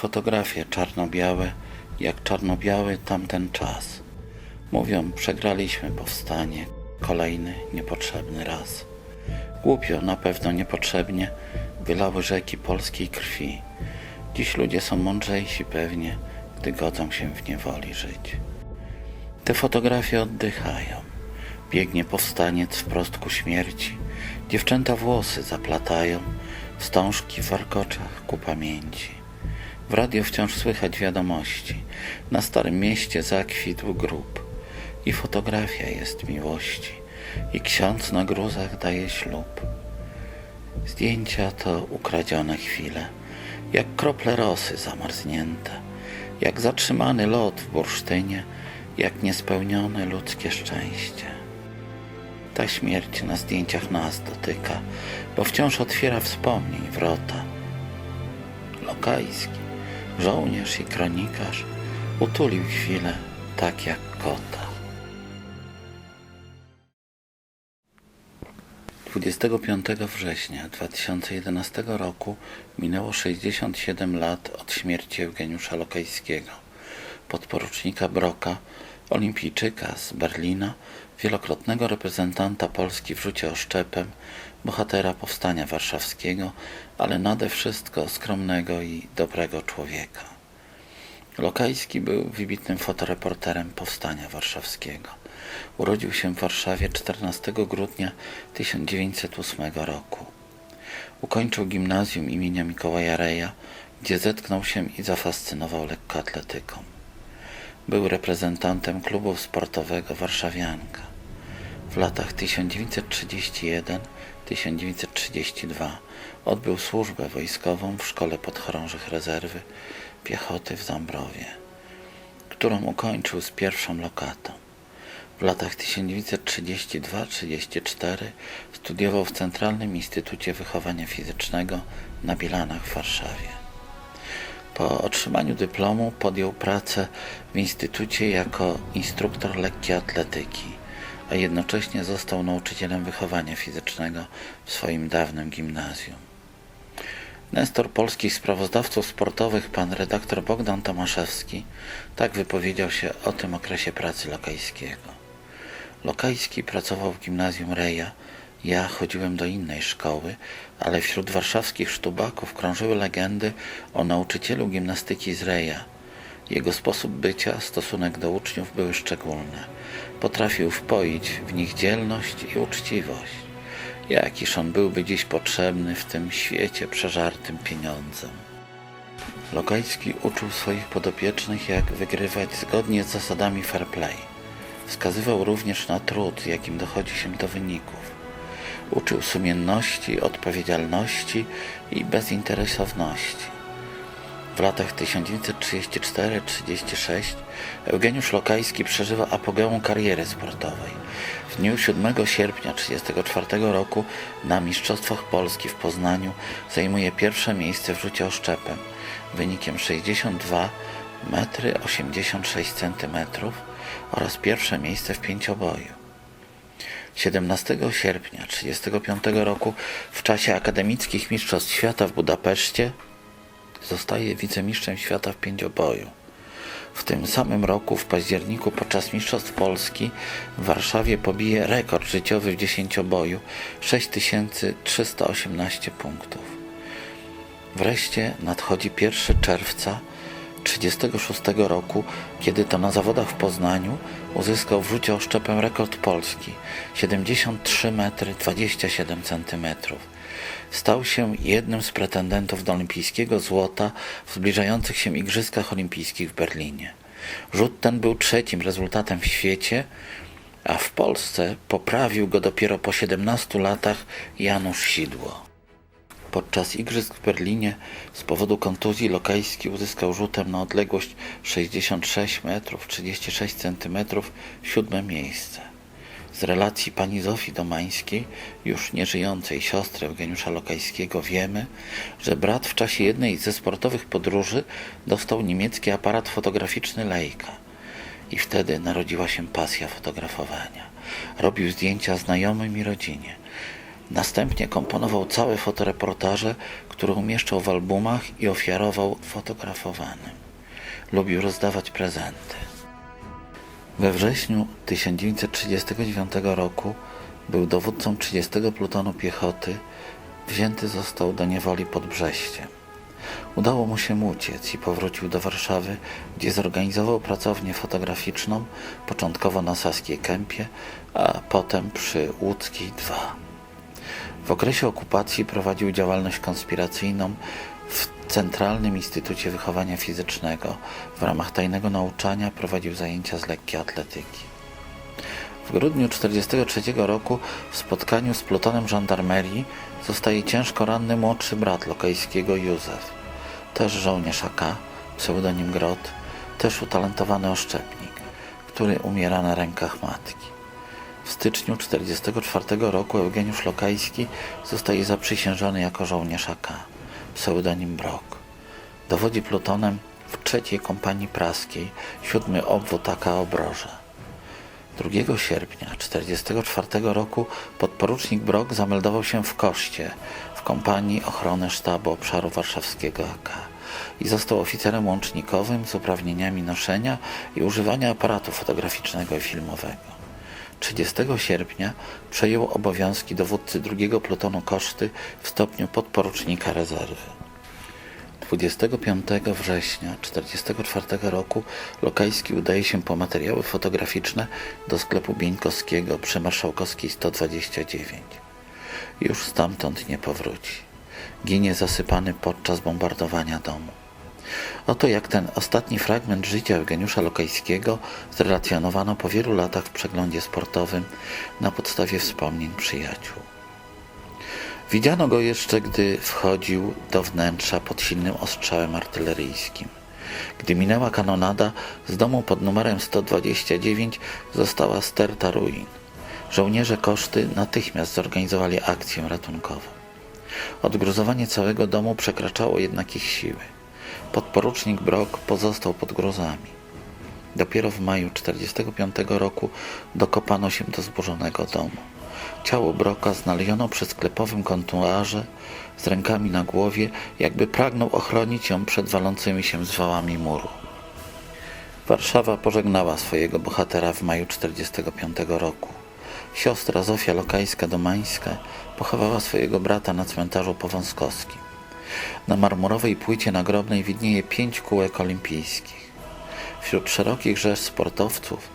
Fotografie czarno-białe, jak czarno-biały tamten czas. Mówią, przegraliśmy powstanie, kolejny niepotrzebny raz. Głupio, na pewno niepotrzebnie, wylały rzeki polskiej krwi. Dziś ludzie są mądrzejsi pewnie, gdy godzą się w niewoli żyć. Te fotografie oddychają. Biegnie powstaniec wprost ku śmierci. Dziewczęta włosy zaplatają, wstążki w warkoczach ku pamięci. W radio wciąż słychać wiadomości. Na Starym Mieście zakwitł grób. I fotografia jest miłości. I ksiądz na gruzach daje ślub. Zdjęcia to ukradzione chwile, jak krople rosy zamarznięte, jak zatrzymany lot w bursztynie, jak niespełnione ludzkie szczęście. Ta śmierć na zdjęciach nas dotyka, bo wciąż otwiera wspomnień wrota. Lokajski, żołnierz i kronikarz, utulił chwilę tak jak kota. 25 września 2011 roku minęło 67 lat od śmierci Eugeniusza Lokajskiego, podporucznika Broka, olimpijczyka z Berlina, wielokrotnego reprezentanta Polski w rzucie oszczepem, bohatera powstania warszawskiego, ale nade wszystko skromnego i dobrego człowieka. Lokajski był wybitnym fotoreporterem powstania warszawskiego. Urodził się w Warszawie 14 grudnia 1908 roku. Ukończył gimnazjum imienia Mikołaja Reja, gdzie zetknął się i zafascynował lekkoatletyką. Był reprezentantem klubu sportowego Warszawianka. W latach 1931-1932 odbył służbę wojskową w Szkole Podchorążych Rezerwy Piechoty w Zambrowie, którą ukończył z pierwszą lokatą. W latach 1932-34 studiował w Centralnym Instytucie Wychowania Fizycznego na Bilanach w Warszawie. Po otrzymaniu dyplomu podjął pracę w instytucie jako instruktor lekkiej atletyki, a jednocześnie został nauczycielem wychowania fizycznego w swoim dawnym gimnazjum. Nestor polskich sprawozdawców sportowych, pan redaktor Bogdan Tomaszewski, tak wypowiedział się o tym okresie pracy Lokajskiego. Lokajski pracował w gimnazjum Reja, ja chodziłem do innej szkoły, ale wśród warszawskich sztubaków krążyły legendy o nauczycielu gimnastyki z Reja. Jego sposób bycia, stosunek do uczniów były szczególne. Potrafił wpoić w nich dzielność i uczciwość. Jakiż on byłby dziś potrzebny w tym świecie przeżartym pieniądzem. Lokajski uczył swoich podopiecznych, jak wygrywać zgodnie z zasadami fair play. Wskazywał również na trud, jakim dochodzi się do wyników. Uczył sumienności, odpowiedzialności i bezinteresowności. W latach 1934-36 Eugeniusz Lokajski przeżywa apogeum kariery sportowej. W dniu 7 sierpnia 1934 roku na Mistrzostwach Polski w Poznaniu zajmuje pierwsze miejsce w rzucie oszczepem wynikiem 62 metry 86 cm oraz pierwsze miejsce w pięcioboju. 17 sierpnia 1935 roku w czasie akademickich Mistrzostw Świata w Budapeszcie zostaje wicemistrzem świata w pięcioboju. W tym samym roku, w październiku, podczas Mistrzostw Polski w Warszawie pobije rekord życiowy w dziesięcioboju 6318 punktów. Wreszcie nadchodzi 1 czerwca 1936 roku, kiedy to na zawodach w Poznaniu uzyskał w rzucie oszczepem rekord Polski 73 metry 27 centymetrów. Stał się jednym z pretendentów do olimpijskiego złota w zbliżających się Igrzyskach Olimpijskich w Berlinie. Rzut ten był trzecim rezultatem w świecie, a w Polsce poprawił go dopiero po 17 latach Janusz Sidło. Podczas igrzysk w Berlinie z powodu kontuzji Lokajski uzyskał rzutem na odległość 66 metrów 36 centymetrów siódme miejsce. Z relacji pani Zofii Domańskiej, już nieżyjącej siostry Eugeniusza Lokajskiego, wiemy, że brat w czasie jednej ze sportowych podróży dostał niemiecki aparat fotograficzny Leica. I wtedy narodziła się pasja fotografowania. Robił zdjęcia znajomym i rodzinie. Następnie komponował całe fotoreportaże, które umieszczał w albumach i ofiarował fotografowanym. Lubił rozdawać prezenty. We wrześniu 1939 roku był dowódcą 30 plutonu piechoty. Wzięty został do niewoli pod Brześciem. Udało mu się uciec i powrócił do Warszawy, gdzie zorganizował pracownię fotograficzną, początkowo na Saskiej Kępie, a potem przy Łódzkiej 2. W okresie okupacji prowadził działalność konspiracyjną Centralnym Instytucie Wychowania Fizycznego. W ramach tajnego nauczania prowadził zajęcia z lekkiej atletyki. W grudniu 1943 roku w spotkaniu z plutonem żandarmerii zostaje ciężko ranny młodszy brat Lokajskiego Józef, też żołnierz AK, pseudonim Grot, też utalentowany oszczepnik, który umiera na rękach matki. W styczniu 1944 roku Eugeniusz Lokajski zostaje zaprzysiężony jako żołnierz AK, pseudonim Brok. Dowodzi plutonem w trzeciej kompanii praskiej, siódmy obwód AK Obroże. 2 sierpnia 1944 roku podporucznik Brok zameldował się w Koszcie w kompanii ochrony sztabu obszaru warszawskiego AK i został oficerem łącznikowym z uprawnieniami noszenia i używania aparatu fotograficznego i filmowego. 30 sierpnia przejął obowiązki dowódcy drugiego plutonu Koszty w stopniu podporucznika rezerwy. 25 września 1944 roku Lokajski udaje się po materiały fotograficzne do sklepu Bieńkowskiego przy Marszałkowskiej 129. Już stamtąd nie powróci. Ginie zasypany podczas bombardowania domu. Oto jak ten ostatni fragment życia Eugeniusza Lokajskiego zrelacjonowano po wielu latach w przeglądzie sportowym na podstawie wspomnień przyjaciół. Widziano go jeszcze, gdy wchodził do wnętrza pod silnym ostrzałem artyleryjskim. Gdy minęła kanonada, z domu pod numerem 129 została sterta ruin. Żołnierze koszty natychmiast zorganizowali akcję ratunkową. Odgruzowanie całego domu przekraczało jednak ich siły. Podporucznik Brok pozostał pod gruzami. Dopiero w maju 1945 roku dokopano się do zburzonego domu. Ciało Broka znaleziono przy sklepowym kontuarze z rękami na głowie, jakby pragnął ochronić ją przed walącymi się zwałami muru. Warszawa pożegnała swojego bohatera w maju 1945 roku. Siostra Zofia Lokajska-Domańska pochowała swojego brata na cmentarzu powązkowskim. Na marmurowej płycie nagrobnej widnieje pięć kółek olimpijskich. Wśród szerokich rzesz sportowców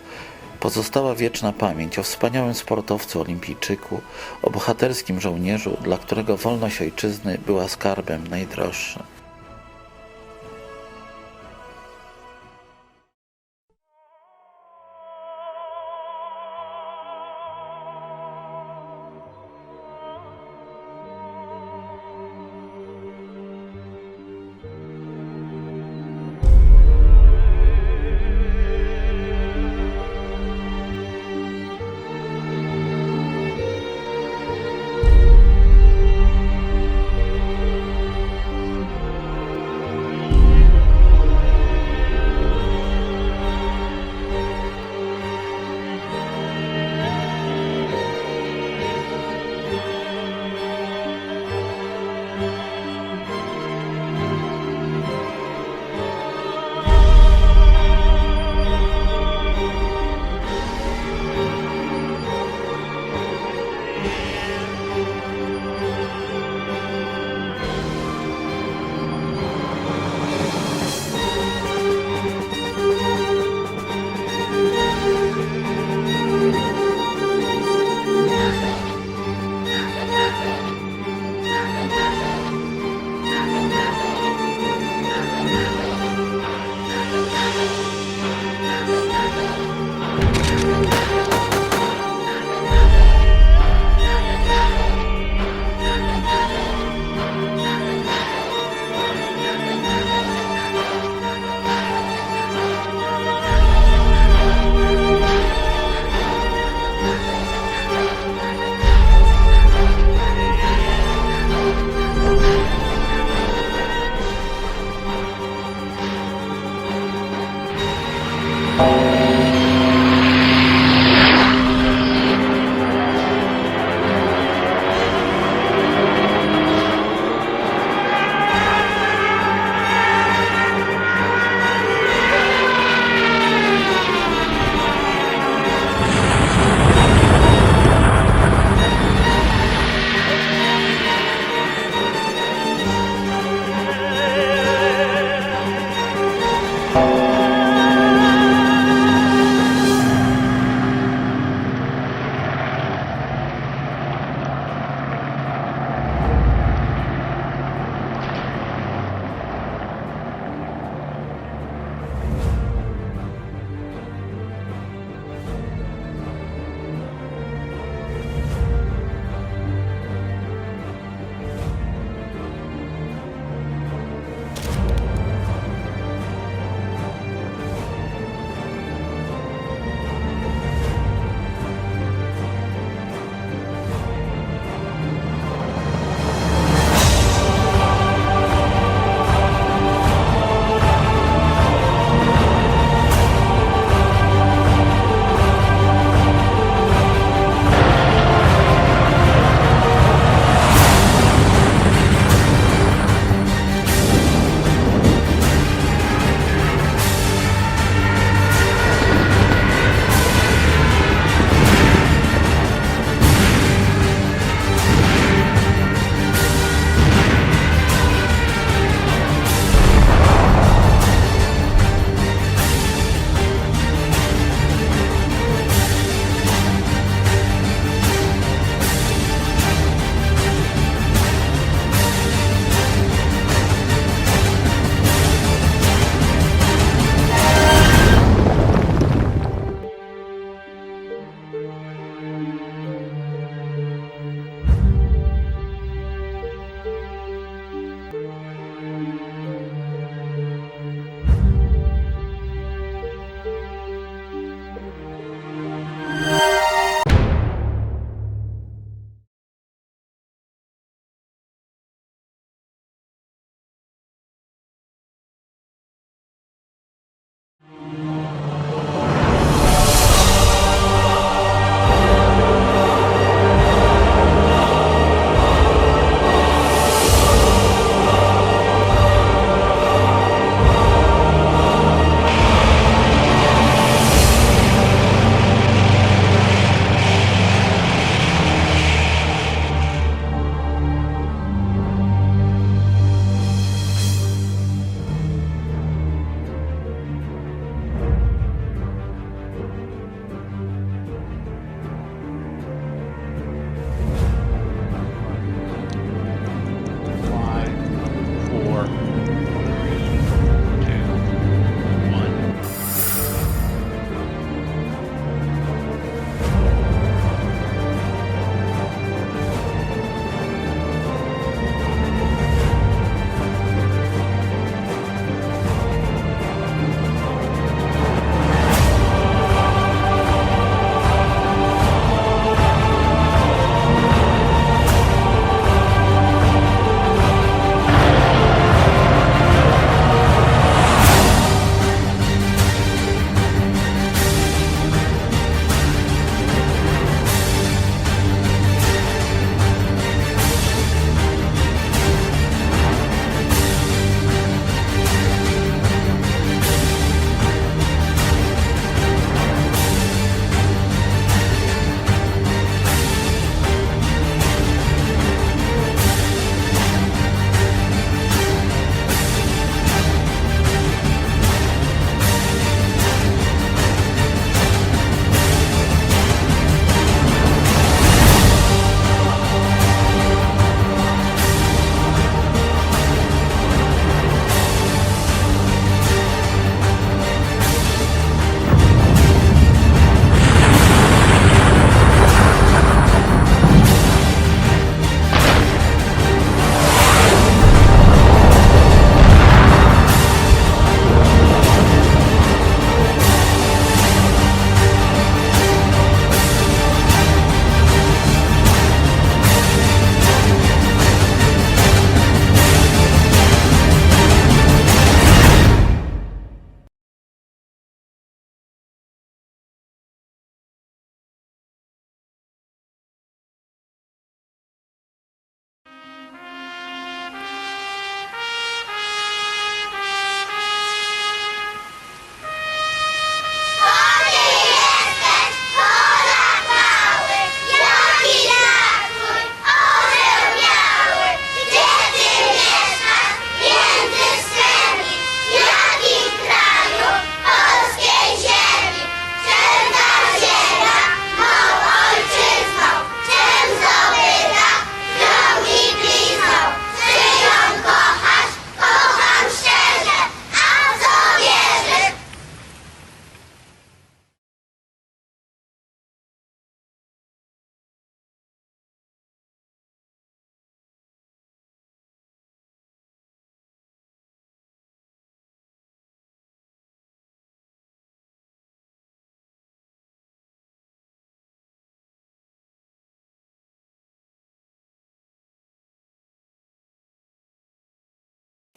pozostała wieczna pamięć o wspaniałym sportowcu olimpijczyku, o bohaterskim żołnierzu, dla którego wolność ojczyzny była skarbem najdroższym.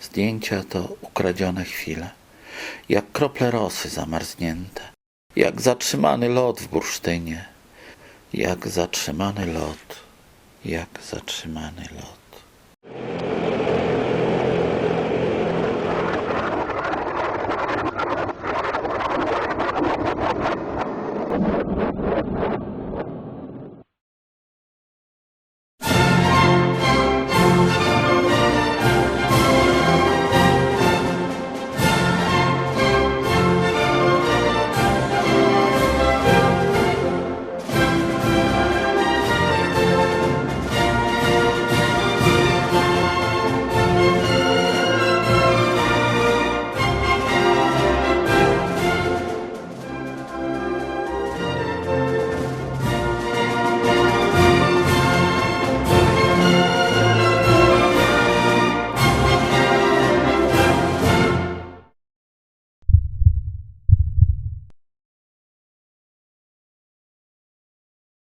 Zdjęcia to ukradzione chwile, jak krople rosy zamarznięte, jak zatrzymany lot w bursztynie, jak zatrzymany lot, jak zatrzymany lot.